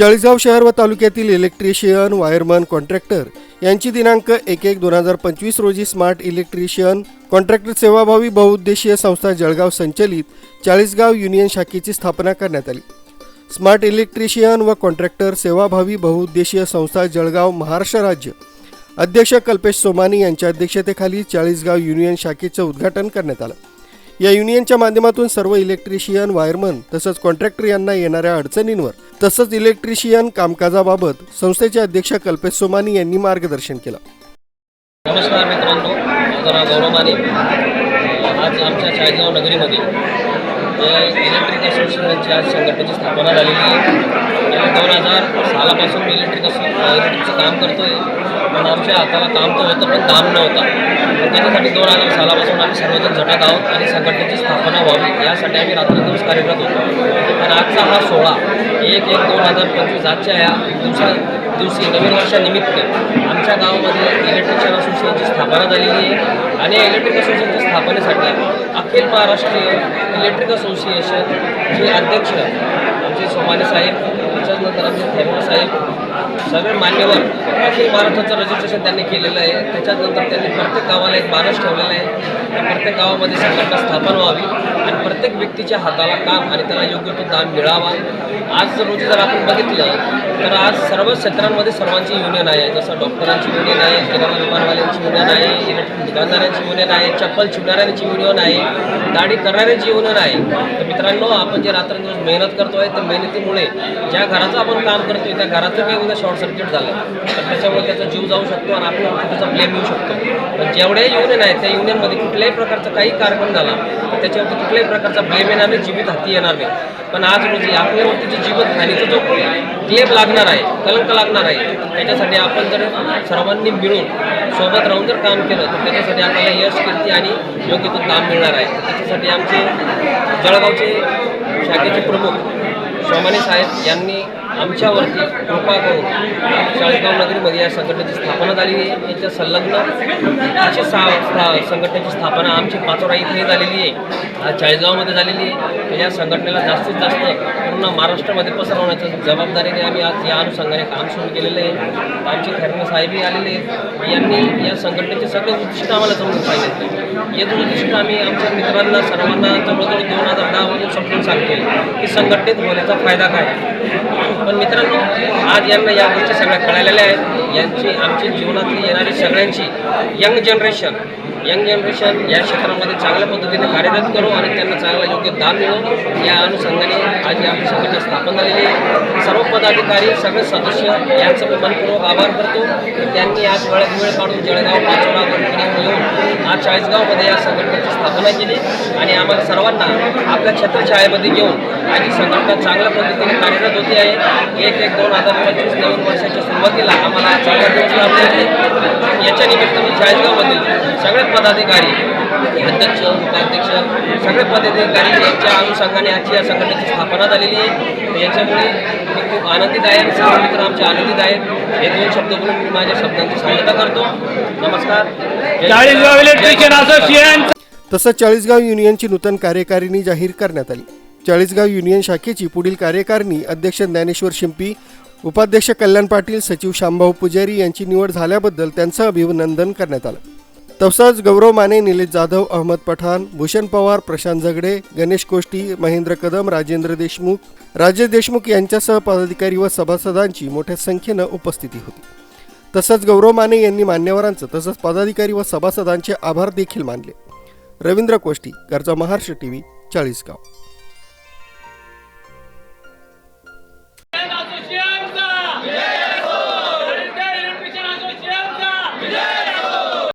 चाळीसगाव शहर व तालुक्यातील इलेक्ट्रिशियन वायरमन कॉन्ट्रॅक्टर यांची दिनांक एक एक दोन हजार पंचवीस रोजी स्मार्ट इलेक्ट्रिशियन कॉन्ट्रॅक्टर सेवाभावी बहुउद्देशीय संस्था जळगाव संचलित चाळीसगाव युनियन शाखेची स्थापना करण्यात आली. स्मार्ट इलेक्ट्रिशियन व कॉन्ट्रॅक्टर सेवाभावी बहुउद्देशीय संस्था जळगाव महाराष्ट्र राज्य. अध्यक्ष कल्पेश सोमानी यांच्या अध्यक्षतेखाली चाळीसगाव युनियन शाखेचं उद्घाटन करण्यात आलं. या युनियनच्या माध्यमातून सर्व इलेक्ट्रिशियन वायरमन तसंच कॉन्ट्रॅक्टर यांना येणाऱ्या अडचणींवर तसंच इलेक्ट्रिशियन कामकाजाबाबत संस्थेचे अध्यक्ष कल्पेश सोमानी यांनी मार्गदर्शन केलं. नमस्कार मित्रांनो माझं नाव गौरव माने. आज आमच्या चाळीसगाव नगरीमध्ये इलेक्ट्रिक असोसिएशनच्या संघटनेची स्थापना झालेली आहे. दोन हजार सालापासून मी इलेक्ट्रिक असो इलेक्ट्रिकचं काम करतो आहे पण आमच्या हाताला काम तर होतं पण काम नव्हता. त्याच्यासाठी दोन हजार सालापासून आम्ही सर्वजण झटत आहोत आणि संघटनेची स्थापना व्हावी यासाठी आम्ही रात्रंदिवस कार्यरत होतो. पण आजचा हा सोहळा एक एक दोन हजार पंचवीस आजच्या या दिवसा दिवशी नवीन वर्षानिमित्त आमच्या गावामध्ये इलेक्ट्रिशियन असोसिएशनची स्थापना झालेली आहे. आणि या इलेक्ट्रिक असोसिएशनच्या स्थापनेसाठी अखिल महाराष्ट्रीय इलेक्ट्रिक असोसिएशनचे अध्यक्ष आमचे सोमाने साहेब त्याच्यानंतर आमचे फेमस साहेब सगळे मान्यवर महाराष्ट्राचं रजिस्ट्रेशन त्यांनी केलेलं आहे. त्याच्यानंतर त्यांनी प्रत्येक गावाला एक बारस ठेवलेला आहे. प्रत्येक गावामध्ये संघटना स्थापन व्हावी. आणि प्रत्येक व्यक्तीच्या हाताला काम आणि त्याला योग्य तो दान मिळावा. आज जर रोजी जर आपण बघितलं तर आज सर्व क्षेत्रांमध्ये सर्वांची युनियन आहे. जसं डॉक्टरांची युनियन आहे किराणा दुकानवाल्यांची युनियन आहे दुकानदारांची युनियन आहे चप्पल शिवणाऱ्यांची युनियन आहे दाढी करणाऱ्यांची युनियन आहे. तर मित्रांनो आपण जे रात्रंदिवस मेहनत करतोय त्या मेहनतीमुळे ज्या घराचं आपण काम करतोय त्या घराचं काही उद्या शॉर्ट सर्किट झालं. तर त्याच्यामुळे त्याचा जीव जाऊ शकतो आणि आपल्याला त्याचा ब्लेम येऊ शकतो. पण जेवढ्या युनियन आहेत त्या युनियनमध्ये कुठल्याही प्रकारचा काही कार्यक्रम झाला तर त्याच्यावरती कुठल्याही प्रकारचा ब्लेम येणार जीवित हाती येणार नाही. पण आज रोजी आपल्यावरती जी जीवित हानीचा जो क्लेप लागणार आहे कलंक लागणार आहे त्याच्यासाठी आपण जर सर्वांनी मिळून सोबत राहून जर काम केलं तर त्याच्यासाठी आपल्याला यश कीर्ती आणि योग्य तो काम मिळणार आहे. त्याच्यासाठी आमचे जळगावचे शाखेचे प्रमुख सोमाने साहेब यांनी आमच्यावरती कृपा करून चाळीसगाव नगरीमध्ये या संघटनेची स्थापना झालेली आहे याच्या संलग्न अशी सा संघटनेची स्थापना आमची पाचोरा इथे झालेली आहे. चाळीसगावमध्ये झालेली आहे. या संघटनेला जास्तीत जास्त पूर्ण महाराष्ट्रामध्ये पसरवण्याच्या जबाबदारीने आम्ही आज या अनुषंगाने काम सुरू केलेलं आहे. आमचे खरणे साहेबही आलेले आहेत. यांनी या संघटनेचे सगळे उद्दिष्ट आम्हाला समजून सांगितले. हे उद्दिष्ट आम्ही आमच्या मित्रांना सर्वांना जवळजवळ दोन हजार दहा समजून सांगतोय की संघटनेत होण्याचा फायदा काय पण मित्रांनो आज यांना या गोष्टी सगळ्या कळालेल्या आहेत. यांची आमची जीवनातली येणारी सगळ्यांची यंग जनरेशन यंग जनरेशन या क्षेत्रामध्ये चांगल्या पद्धतीने कार्यरत करू आणि त्यांना चांगला योग्य दान मिळू. या अनुषंगाने आज या आमची संघटना स्थापन झालेली आहे. सर्व पदाधिकारी सगळे सदस्य यांचं मी मनपूर्वक आभार करतो. त्यांनी आज वेळात वेळ काढून जळगाव पाचोरा वरकडे येऊन आज चाळीसगावमध्ये या संघटनेची स्थापना केली. आणि आम्हाला सर्वांना आपल्या छत्रछायेमध्ये घेऊन आज ही संघटना चांगल्या पद्धतीने कार्यरत होती आहे. एक एक दोन हजार पंचवीस नवीन वर्षाच्या सुरुवातीला आम्हाला चांगला दिवस लाभले आहे. याच्या निमित्ताने चाळीसगावमधील सगळे पदाधिकारी अध्यक्ष उपाध्यक्ष सगळे पदाधिकारी यांच्या अनुषंगाने आजची या संघटनेची स्थापना झालेली आहे. याच्यामुळे मी खूप आनंदित आहे. आणि सर्व मित्र आमचे आनंदित आहेत हे दोन शब्द बोलून मी माझ्या शब्दांची सांगता करतो. नमस्कार. Chalisgaon electrician association. तसंच चाळीसगाव युनियनची नूतन कार्यकारिणी जाहीर करण्यात आली. चाळीसगाव युनियन शाखेची पुढील कार्यकारिणी अध्यक्ष ज्ञानेश्वर शिंपी उपाध्यक्ष कल्याण पाटील सचिव शांभाऊ पुजारी यांची निवड झाल्याबद्दल त्यांचं अभिनंदन करण्यात आलं. तसंच गौरव माने निलेश जाधव अहमद पठाण भूषण पवार प्रशांत झगडे गणेश कोष्टी महेंद्र कदम राजेंद्र देशमुख राजेश देशमुख यांच्यासह पदाधिकारी व सभासदांची मोठ्या संख्येनं उपस्थिती होती. तसंच गौरव माने यांनी मान्यवरांचं तसंच पदाधिकारी व सभासदांचे आभार देखील मानले. रवींद्र कोष्टी घरचा महाराष्ट्र टीव्ही चाळीसगाव.